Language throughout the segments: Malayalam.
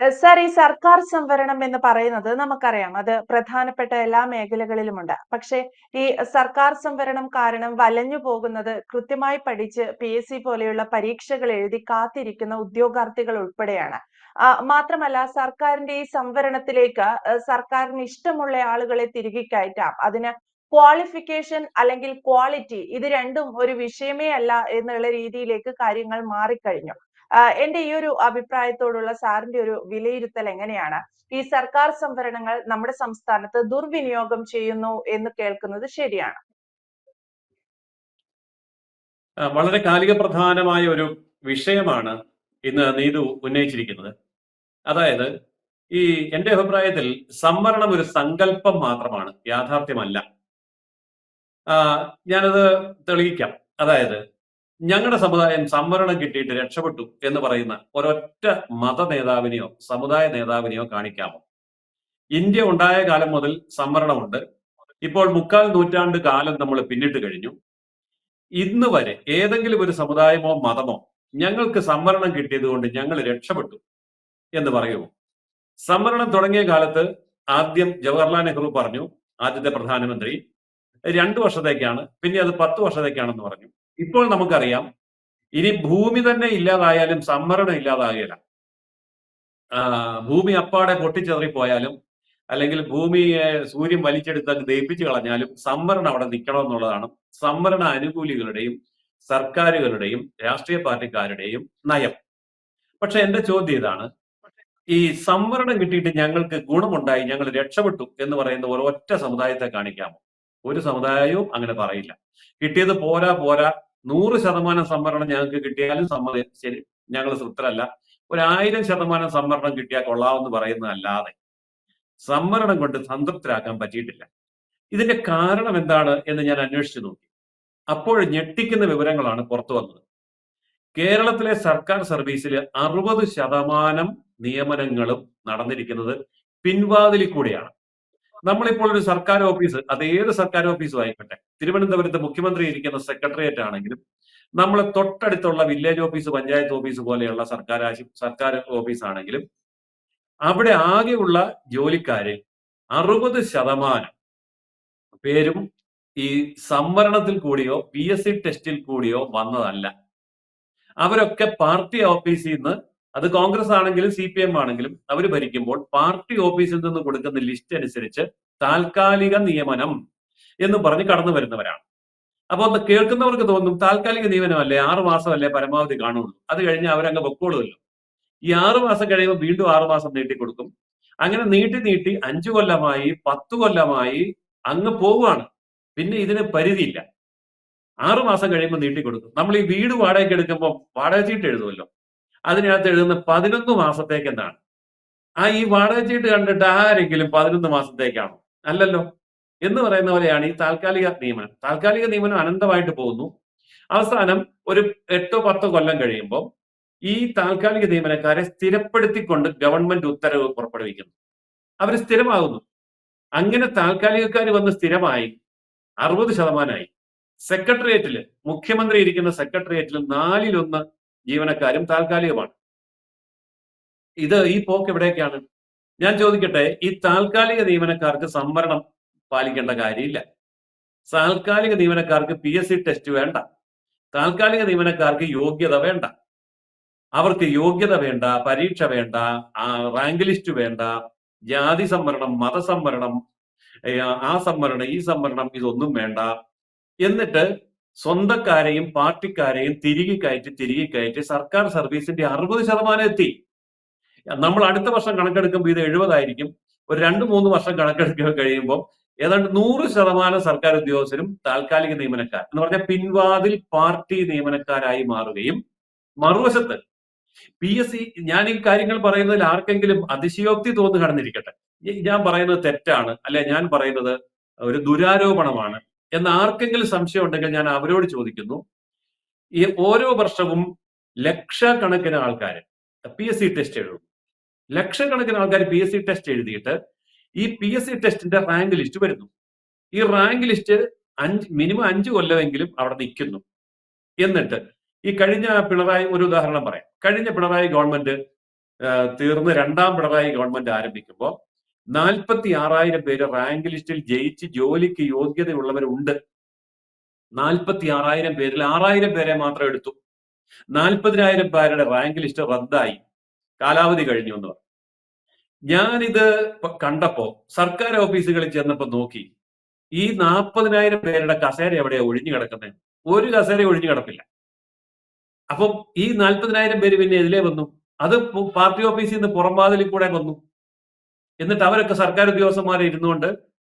സർ ഈ സർക്കാർ സംവരണം എന്ന് പറയുന്നത് നമുക്കറിയാം. അത് പ്രധാനപ്പെട്ട എല്ലാ മേഖലകളിലുമുണ്ട്. പക്ഷേ ഈ സർക്കാർ സംവരണം കാരണം വലഞ്ഞു പോകുന്നത് കൃത്യമായി പഠിച്ച് പി എസ് സി പോലെയുള്ള പരീക്ഷകൾ എഴുതി കാത്തിരിക്കുന്ന ഉദ്യോഗാർത്ഥികൾ ഉൾപ്പെടെയാണ്. മാത്രമല്ല സർക്കാരിന്റെ ഈ സംവരണത്തിലേക്ക് സർക്കാരിന് ഇഷ്ടമുള്ള ആളുകളെ തിരികെ കയറ്റാം. അതിന് ക്വാളിഫിക്കേഷൻ അല്ലെങ്കിൽ ക്വാളിറ്റി ഇത് രണ്ടും ഒരു വിഷയമേ അല്ല എന്നുള്ള രീതിയിലേക്ക് കാര്യങ്ങൾ മാറിക്കഴിഞ്ഞു. എന്റെ ഈ ഒരു അഭിപ്രായത്തോടുള്ള സാറിന്റെ ഒരു വിലയിരുത്തൽ എങ്ങനെയാണ്? ഈ സർക്കാർ സംവരണങ്ങൾ നമ്മുടെ സംസ്ഥാനത്ത് ദുർവിനിയോഗം ചെയ്യുന്നു എന്ന് കേൾക്കുന്നത് ശരിയാണ്. വളരെ കാലിക പ്രധാനമായ ഒരു വിഷയമാണ് ഇന്ന് നീതു ഉന്നയിച്ചിരിക്കുന്നത്. അതായത് ഈ എന്റെ അഭിപ്രായത്തിൽ സംവരണം ഒരു സങ്കല്പം മാത്രമാണ് യാഥാർത്ഥ്യമല്ല. ഞാനത് തെളിയിക്കാം. അതായത് ഞങ്ങളുടെ സമുദായം സംവരണം കിട്ടിയിട്ട് രക്ഷപ്പെട്ടു എന്ന് പറയുന്ന ഒരൊറ്റ മത നേതാവിനെയോ സമുദായ നേതാവിനെയോ കാണിക്കാമോ? ഇന്ത്യ ഉണ്ടായ കാലം മുതൽ സംവരണമുണ്ട്. ഇപ്പോൾ മുക്കാൽ നൂറ്റാണ്ട് കാലം നമ്മൾ പിന്നിട്ട് കഴിഞ്ഞു. ഇന്ന് വരെ ഏതെങ്കിലും ഒരു സമുദായമോ മതമോ ഞങ്ങൾക്ക് സംവരണം കിട്ടിയത് കൊണ്ട് ഞങ്ങൾ രക്ഷപ്പെട്ടു എന്ന് പറയുമോ? സംവരണം തുടങ്ങിയ കാലത്ത് ആദ്യം ജവഹർലാൽ നെഹ്റു പറഞ്ഞു ആദ്യത്തെ പ്രധാനമന്ത്രി രണ്ടു വർഷത്തേക്കാണ് പിന്നെ അത് പത്ത് വർഷത്തേക്കാണെന്ന് പറഞ്ഞു. ഇപ്പോൾ നമുക്കറിയാം ഇനി ഭൂമി തന്നെ ഇല്ലാതായാലും സംവരണം ഇല്ലാതാകില്ല ഭൂമി അപ്പാടെ പൊട്ടിച്ചെറിപ്പോയാലും അല്ലെങ്കിൽ ഭൂമിയെ സൂര്യൻ വലിച്ചെടുത്ത് അങ്ങ് ദഹിപ്പിച്ചു കളഞ്ഞാലും സംവരണം അവിടെ നിൽക്കണമെന്നുള്ളതാണ് സംവരണ അനുകൂലികളുടെയും സർക്കാരുകളുടെയും രാഷ്ട്രീയ പാർട്ടിക്കാരുടെയും നയം. പക്ഷെ എന്റെ ചോദ്യം ഇതാണ് ഈ സംവരണം കിട്ടിയിട്ട് ഞങ്ങൾക്ക് ഗുണമുണ്ടായി ഞങ്ങൾ രക്ഷപ്പെട്ടു എന്ന് പറയുന്ന ഒരൊറ്റ സമുദായത്തെ കാണിക്കാമോ? ഒരു സമുദായവും അങ്ങനെ പറയില്ല. കിട്ടിയത് പോരാ പോരാ നൂറ് ശതമാനം സംവരണം ഞങ്ങൾക്ക് കിട്ടിയാലും സമ്മതി ശരി ഞങ്ങൾ തൃപ്തരല്ല. ഒരു ആയിരം ശതമാനം സംവരണം കിട്ടിയാൽ കൊള്ളാമെന്ന് പറയുന്നതല്ലാതെ സംവരണം കൊണ്ട് സംതൃപ്തരാക്കാൻ പറ്റിയിട്ടില്ല. ഇതിന്റെ കാരണം എന്താണ് എന്ന് ഞാൻ അന്വേഷിച്ചു നോക്കി. അപ്പോൾ ഞെട്ടിക്കുന്ന വിവരങ്ങളാണ് പുറത്തു വന്നത്. കേരളത്തിലെ സർക്കാർ സർവീസിൽ അറുപത് ശതമാനം നിയമനങ്ങളും നടന്നിരിക്കുന്നത് പിൻവാതിലിൽ കൂടെയാണ്. നമ്മളിപ്പോൾ ഒരു സർക്കാർ ഓഫീസ് അത് ഏത് സർക്കാർ ഓഫീസും ആയിക്കോട്ടെ തിരുവനന്തപുരത്ത് മുഖ്യമന്ത്രി ഇരിക്കുന്ന സെക്രട്ടേറിയറ്റ് ആണെങ്കിലും നമ്മൾ തൊട്ടടുത്തുള്ള വില്ലേജ് ഓഫീസ് പഞ്ചായത്ത് ഓഫീസ് പോലെയുള്ള സർക്കാർ സർക്കാർ ഓഫീസ് ആണെങ്കിലും അവിടെ ആകെയുള്ള ജോലിക്കാരിൽ അറുപത് ശതമാനം പേരും ഈ സംവരണത്തിൽ കൂടിയോ പി എസ് സി ടെസ്റ്റിൽ കൂടിയോ വന്നതല്ല. അവരൊക്കെ പാർട്ടി ഓഫീസിൽ നിന്ന് അത് കോൺഗ്രസ് ആണെങ്കിലും സി പി എം ആണെങ്കിലും അവർ ഭരിക്കുമ്പോൾ പാർട്ടി ഓഫീസിൽ നിന്ന് കൊടുക്കുന്ന ലിസ്റ്റ് അനുസരിച്ച് താൽക്കാലിക നിയമനം എന്ന് പറഞ്ഞ് കടന്നു വരുന്നവരാണ്. അപ്പൊ ഒന്ന് കേൾക്കുന്നവർക്ക് തോന്നും താൽക്കാലിക നിയമനമല്ലേ ആറു മാസമല്ലേ പരമാവധി കാണുള്ളൂ. അത് കഴിഞ്ഞ് അവരങ്ങ് പൊക്കോളുമല്ലോ. ഈ ആറു മാസം കഴിയുമ്പോൾ വീണ്ടും ആറു മാസം നീട്ടി കൊടുക്കും. അങ്ങനെ നീട്ടി നീട്ടി അഞ്ചു കൊല്ലമായി പത്ത് കൊല്ലമായി അങ്ങ് പോവുകയാണ്. പിന്നെ ഇതിന് പരിധിയില്ല. ആറു മാസം കഴിയുമ്പോൾ നീട്ടി കൊടുക്കും. നമ്മൾ ഈ വീട് വാടകയ്ക്ക് എടുക്കുമ്പോൾ വാടക ചീട്ട് എഴുതുമല്ലോ. അതിനകത്ത് എഴുതുന്ന പതിനൊന്ന് മാസത്തേക്ക് എന്താണ് ആ ഈ വാടക ചീട്ട് കണ്ടിട്ട് ആരെങ്കിലും പതിനൊന്ന് മാസത്തേക്കാണോ? അല്ലല്ലോ. എന്ന് പറയുന്ന പോലെയാണ് ഈ താൽക്കാലിക നിയമനം. താൽക്കാലിക നിയമനം അനന്തമായിട്ട് പോകുന്നു. അവസാനം ഒരു എട്ടോ പത്തോ കൊല്ലം കഴിയുമ്പോൾ ഈ താൽക്കാലിക നിയമനക്കാരെ സ്ഥിരപ്പെടുത്തിക്കൊണ്ട് ഗവൺമെന്റ് ഉത്തരവ് പുറപ്പെടുവിക്കുന്നു. അവർ സ്ഥിരമാകുന്നു. അങ്ങനെ താൽക്കാലികക്കാർ വന്ന് സ്ഥിരമായി അറുപത് ശതമാനമായി. സെക്രട്ടേറിയറ്റിൽ മുഖ്യമന്ത്രി ഇരിക്കുന്ന സെക്രട്ടേറിയറ്റിൽ നാലിലൊന്ന് ജീവനക്കാരും താൽക്കാലികമാണ്. ഇത് ഈ പോക്ക് എവിടേക്കാണ്? ഞാൻ ചോദിക്കട്ടെ ഈ താൽക്കാലിക നിയമനക്കാർക്ക് സംവരണം പാലിക്കേണ്ട കാര്യമില്ല. താൽക്കാലിക നിയമനക്കാർക്ക് പി എസ് സി ടെസ്റ്റ് വേണ്ട. താൽക്കാലിക നിയമനക്കാർക്ക് യോഗ്യത വേണ്ട. അവർക്ക് യോഗ്യത വേണ്ട പരീക്ഷ വേണ്ട റാങ്ക് ലിസ്റ്റ് വേണ്ട ജാതി സംവരണം മതസംവരണം ആ സംവരണം ഈ സംവരണം ഇതൊന്നും വേണ്ട. എന്നിട്ട് സ്വന്തക്കാരെയും പാർട്ടിക്കാരെയും തിരികെ കയറ്റി തിരികെ കയറ്റി സർക്കാർ സർവീസിന്റെ അറുപത് ശതമാനം എത്തി. നമ്മൾ അടുത്ത വർഷം കണക്കെടുക്കുമ്പോൾ ഇത് എഴുപതായിരിക്കും. ഒരു രണ്ട് മൂന്ന് വർഷം കണക്കെടുക്കുക കഴിയുമ്പോൾ ഏതാണ്ട് നൂറ് ശതമാനം സർക്കാർ ഉദ്യോഗസ്ഥരും താൽക്കാലിക നിയമനക്കാർ എന്ന് പറഞ്ഞാൽ പിൻവാതിൽ പാർട്ടി നിയമനക്കാരായി മാറുകയും മറുവശത്ത് പി എസ് സി ഞാൻ ഈ കാര്യങ്ങൾ പറയുന്നതിൽ ആർക്കെങ്കിലും അതിശയോക്തി തോന്നു കടന്നിരിക്കട്ടെ. ഞാൻ പറയുന്നത് തെറ്റാണ് അല്ലെ ഞാൻ പറയുന്നത് ഒരു ദുരാരോപണമാണ് എന്ന് ആർക്കെങ്കിലും സംശയം ഉണ്ടെങ്കിൽ ഞാൻ അവരോട് ചോദിക്കുന്നു. ഈ ഓരോ വർഷവും ലക്ഷക്കണക്കിന് ആൾക്കാർ പി എസ് സി ടെസ്റ്റ് എഴുതും ലക്ഷക്കണക്കിന് ആൾക്കാർ പി എസ് സി ടെസ്റ്റ് എഴുതിയിട്ട് ഈ പി എസ് സി ടെസ്റ്റിന്റെ റാങ്ക് ലിസ്റ്റ് വരുന്നു. ഈ റാങ്ക് ലിസ്റ്റ് അഞ്ച് മിനിമം അഞ്ച് കൊല്ലമെങ്കിലും അവിടെ നിൽക്കുന്നു. എന്നിട്ട് ഈ കഴിഞ്ഞ പിണറായി ഒരു ഉദാഹരണം പറയാം. കഴിഞ്ഞ പിണറായി ഗവൺമെന്റ് തീർന്ന് രണ്ടാം പിണറായി ഗവൺമെന്റ് ആരംഭിക്കുമ്പോൾ നാൽപ്പത്തി ആറായിരം പേര് റാങ്ക് ലിസ്റ്റിൽ ജയിച്ച് ജോലിക്ക് യോഗ്യതയുള്ളവരുണ്ട്. നാൽപ്പത്തി ആറായിരം പേരിൽ ആറായിരം പേരെ മാത്രം എടുത്തു. നാൽപ്പതിനായിരം പേരുടെ റാങ്ക് ലിസ്റ്റ് റദ്ദായി. കാലാവധി കഴിഞ്ഞു എന്ന് പറഞ്ഞു. ഞാനിത് കണ്ടപ്പോ സർക്കാർ ഓഫീസുകളിൽ ചെന്നപ്പോ നോക്കി. ഈ നാൽപ്പതിനായിരം പേരുടെ കസേര എവിടെയാ ഒഴിഞ്ഞു കിടക്കുന്നത് ഒരു കസേര ഒഴിഞ്ഞു കിടപ്പില്ല. അപ്പം ഈ നാൽപ്പതിനായിരം പേര് പിന്നെ എതിലേ വന്നു? അത് പാർട്ടി ഓഫീസിൽ നിന്ന് പുറംവാതിലിൽ കൂടെ വന്നു. എന്നിട്ട് അവരൊക്കെ സർക്കാർ ഉദ്യോഗസ്ഥന്മാരെ ഇരുന്നുകൊണ്ട്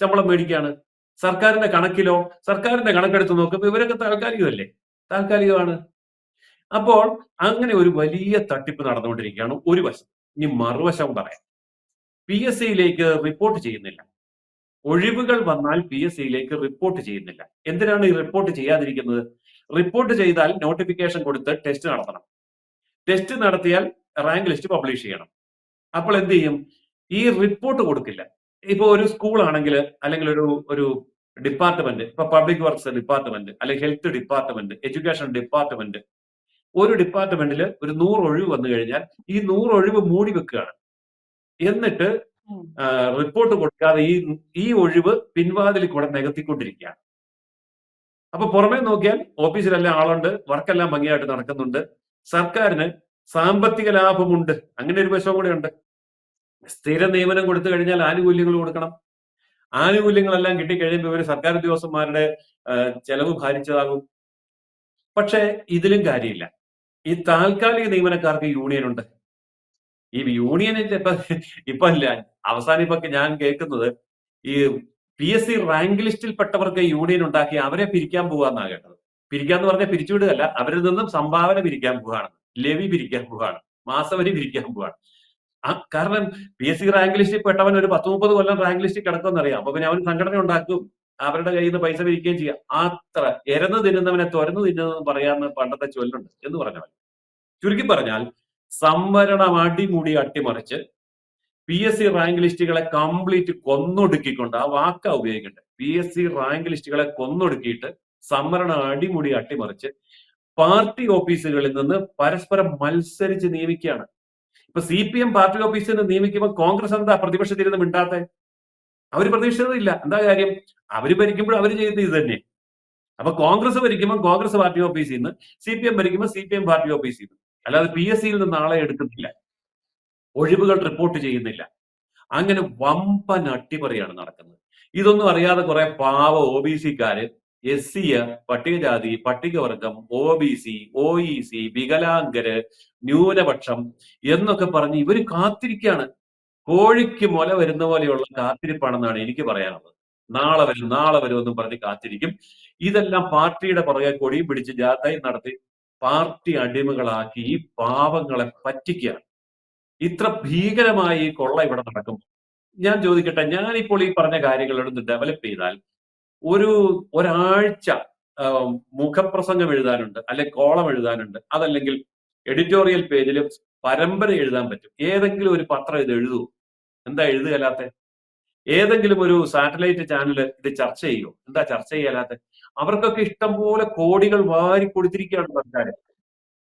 ശമ്പളം മേടിക്കുകയാണ് സർക്കാരിന്റെ കണക്കിലോ സർക്കാരിന്റെ കണക്കെടുത്ത് നോക്കുമ്പോൾ ഇവരൊക്കെ താൽക്കാലികമല്ലേ? താൽക്കാലികമാണ്. അപ്പോൾ അങ്ങനെ ഒരു വലിയ തട്ടിപ്പ് നടന്നുകൊണ്ടിരിക്കുകയാണ് ഒരു വശം ഇനി മറുവശം പറയാം. പി എസ് സിയിലേക്ക് റിപ്പോർട്ട് ചെയ്യുന്നില്ല. ഒഴിവുകൾ വന്നാൽ പി എസ് സിയിലേക്ക് റിപ്പോർട്ട് ചെയ്യുന്നില്ല. എന്തിനാണ് ഈ റിപ്പോർട്ട് ചെയ്യാതിരിക്കുന്നത്? റിപ്പോർട്ട് ചെയ്താൽ നോട്ടിഫിക്കേഷൻ കൊടുത്ത് ടെസ്റ്റ് നടത്തണം. ടെസ്റ്റ് നടത്തിയാൽ റാങ്ക് ലിസ്റ്റ് പബ്ലിഷ് ചെയ്യണം. അപ്പോൾ എന്ത് ചെയ്യും? ഈ റിപ്പോർട്ട് കൊടുക്കില്ല. ഇപ്പൊ ഒരു സ്കൂൾ ആണെങ്കിൽ അല്ലെങ്കിൽ ഒരു ഒരു ഡിപ്പാർട്ട്മെന്റ് ഇപ്പൊ പബ്ലിക് വർക്ക്സ് ഡിപ്പാർട്ട്മെന്റ് അല്ലെങ്കിൽ ഹെൽത്ത് ഡിപ്പാർട്ട്മെന്റ് എഡ്യൂക്കേഷൻ ഡിപ്പാർട്ട്മെന്റ് ഒരു ഡിപ്പാർട്ട്മെന്റിൽ ഒരു നൂറ് ഒഴിവ് വന്നു കഴിഞ്ഞാൽ ഈ നൂറ് ഒഴിവ് മൂടി വെക്കുകയാണ്. എന്നിട്ട് റിപ്പോർട്ട് കൊടുക്കാതെ ഈ ഈ ഒഴിവ് പിൻവാതിൽ കൂടെ നികത്തിക്കൊണ്ടിരിക്കുകയാണ്. അപ്പൊ പുറമേ നോക്കിയാൽ ഓഫീസിലെല്ലാം ആളുണ്ട് വർക്കെല്ലാം ഭംഗിയായിട്ട് നടക്കുന്നുണ്ട്. സർക്കാരിന് സാമ്പത്തിക ലാഭമുണ്ട്. അങ്ങനെ ഒരു വശവും കൂടെ ഉണ്ട്. സ്ഥിര നിയമനം കൊടുത്തു കഴിഞ്ഞാൽ ആനുകൂല്യങ്ങൾ കൊടുക്കണം. ആനുകൂല്യങ്ങളെല്ലാം കിട്ടിക്കഴിയുമ്പോൾ ഇവർ സർക്കാർ ഉദ്യോഗസ്ഥന്മാരുടെ ചെലവ് ഭാരിച്ചതാകും. പക്ഷേ ഇതിലും കാര്യമില്ല. ഈ താൽക്കാലിക നിയമനക്കാർക്ക് യൂണിയൻ ഉണ്ട് ഈ യൂണിയനിന്റെ ഇപ്പൊ ഇപ്പൊ ഇല്ല അവസാനം ഇപ്പൊ ഞാൻ കേൾക്കുന്നത് ഈ പി എസ് സി റാങ്ക് ലിസ്റ്റിൽപ്പെട്ടവർക്ക് യൂണിയൻ ഉണ്ടാക്കി അവരെ പിരിക്കാൻ പോവാന്നാ കേട്ടത്. പിരിക്കാന്ന് പറഞ്ഞാൽ പിരിച്ചുവിടുകയല്ല അവരിൽ നിന്നും സംഭാവന പിരിക്കാൻ പോവാണ്. ലെവി പിരിക്കാൻ പോവാണ്. മാസവരി പിരിക്കാൻ പോവാണ്. ആ കാരണം പി എസ് സി റാങ്ക് ലിസ്റ്റിൽ പെട്ടവൻ ഒരു പത്ത് മുപ്പത് കൊല്ലം റാങ്ക് ലിസ്റ്റിൽ കിടക്കുമെന്ന് അറിയാം അപ്പൊ പിന്നെ അവൻ സംഘടന ഉണ്ടാക്കും അവരുടെ കയ്യിൽ നിന്ന് പൈസ പിരിക്കുകയും ചെയ്യാം. അത്ര എരന്ന് തിന്നുന്നവനെ തുരന്ന് തിന്നുന്നതെന്ന് പറയാമെന്ന് പണ്ടത്തെ ചൊല്ലുണ്ട് എന്ന് പറഞ്ഞവൻ ചുരുക്കി പറഞ്ഞാൽ സംവരണം അടിമുടി അട്ടിമറിച്ച് പി എസ് സി റാങ്ക് ലിസ്റ്റുകളെ കംപ്ലീറ്റ് കൊന്നൊടുക്കിക്കൊണ്ട് ആ വാക്ക ഉപയോഗിക്കട്ടെ പി എസ് സി റാങ്ക് ലിസ്റ്റുകളെ കൊന്നൊടുക്കിയിട്ട് സംവരണം അടിമുടി അട്ടിമറിച്ച് പാർട്ടി ഓഫീസുകളിൽ നിന്ന് പരസ്പരം മത്സരിച്ച് നിയമിക്കുകയാണ്. ഇപ്പൊ സി പി എം പാർട്ടി ഓഫീസിൽ നിന്ന് നിയമിക്കുമ്പോൾ കോൺഗ്രസ് എന്താ പ്രതിപക്ഷത്തിരുന്ന് മിണ്ടാത്തെ? അവർ പ്രതീക്ഷിച്ചതില്ല. എന്താ കാര്യം? അവർ ഭരിക്കുമ്പോൾ അവർ ചെയ്യുന്നത് ഇത് തന്നെ അപ്പൊ കോൺഗ്രസ് ഭരിക്കുമ്പോൾ കോൺഗ്രസ് പാർട്ടി ഓഫീസിൽ നിന്ന് സി പി എം ഭരിക്കുമ്പോൾ സി പി എം പാർട്ടി ഓഫീസിൽ നിന്ന്. അല്ലാതെ പി എസ് സിയിൽ നിന്ന് ആളെ എടുക്കുന്നില്ല. ഒഴിവുകൾ റിപ്പോർട്ട് ചെയ്യുന്നില്ല. അങ്ങനെ വമ്പൻ അട്ടിമറിയാണ് നടക്കുന്നത്. ഇതൊന്നും അറിയാതെ കുറെ പാവ ഒ ബി സിക്കാര് എസ് സി പട്ടികജാതി പട്ടികവർഗം O B C O E C വികലാംഗര് ന്യൂനപക്ഷം എന്നൊക്കെ പറഞ്ഞ് ഇവർ കാത്തിരിക്കുകയാണ് കോഴിക്ക് മുല വരുന്ന പോലെയുള്ള കാത്തിരിപ്പാണെന്നാണ് എനിക്ക് പറയാനുള്ളത്. നാളെ വരും നാളെ വരും എന്നും പറഞ്ഞ് കാത്തിരിക്കും. ഇതെല്ലാം പാർട്ടിയുടെ പുറകെ കൊടിയും പിടിച്ച് ജാഥയും നടത്തി പാർട്ടി അടിമകളാക്കി ഈ പാവങ്ങളെ പറ്റിക്കുകയാണ്. ഇത്ര ഭീകരമായി ഈ കൊള്ള ഇവിടെ നടക്കും ഞാൻ ചോദിക്കട്ടെ ഞാനിപ്പോൾ ഈ പറഞ്ഞ കാര്യങ്ങളൊന്ന് ഡെവലപ്പ് ചെയ്താൽ ഒരു ഒരാഴ്ച മുഖപ്രസംഗം എഴുതാനുണ്ട് അല്ലെങ്കിൽ കോളം എഴുതാനുണ്ട് അതല്ലെങ്കിൽ എഡിറ്റോറിയൽ പേജിൽ പരമ്പര എഴുതാൻ പറ്റും. ഏതെങ്കിലും ഒരു പത്രം ഇത് എഴുതൂ എന്താ എഴുതുകയല്ലാത്ത? ഏതെങ്കിലും ഒരു സാറ്റലൈറ്റ് ചാനൽ ഇത് ചർച്ച ചെയ്യോ? എന്താ ചർച്ച ചെയ്യാലാത്ത? അവർക്കൊക്കെ ഇഷ്ടംപോലെ കോടികൾ വാരി കൊടുത്തിരിക്കുകയാണ് സർക്കാർ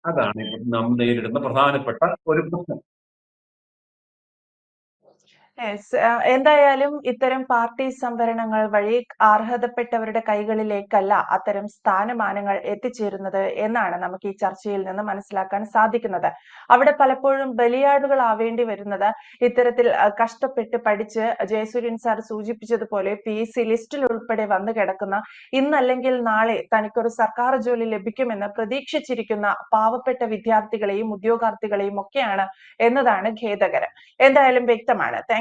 അതാണ് നാം നേരിടുന്ന പ്രധാനപ്പെട്ട ഒരു പ്രശ്നം. എന്തായാലും ഇത്തരം പാർട്ടി സംവരണങ്ങൾ വഴി അർഹതപ്പെട്ടവരുടെ കൈകളിലേക്കല്ല അത്തരം സ്ഥാനമാനങ്ങൾ എത്തിച്ചേരുന്നത് എന്നാണ് നമുക്ക് ഈ ചർച്ചയിൽ നിന്ന് മനസ്സിലാക്കാൻ സാധിക്കുന്നത്. അവിടെ പലപ്പോഴും ബലിയാടുകൾ ആവേണ്ടി വരുന്നത് ഇത്തരത്തിൽ കഷ്ടപ്പെട്ട് പഠിച്ച് ജയസൂര്യൻ സാർ സൂചിപ്പിച്ചതുപോലെ പി എസ് സി ലിസ്റ്റിൽ ഉൾപ്പെടെ വന്നു കിടക്കുന്ന ഇന്നല്ലെങ്കിൽ നാളെ തനിക്കൊരു സർക്കാർ ജോലി ലഭിക്കുമെന്ന് പ്രതീക്ഷിച്ചിരിക്കുന്ന പാവപ്പെട്ട വിദ്യാർത്ഥികളെയും ഉദ്യോഗാർത്ഥികളെയും ഒക്കെയാണ് എന്നതാണ് ഖേദകരം. എന്തായാലും വ്യക്തമാണ്.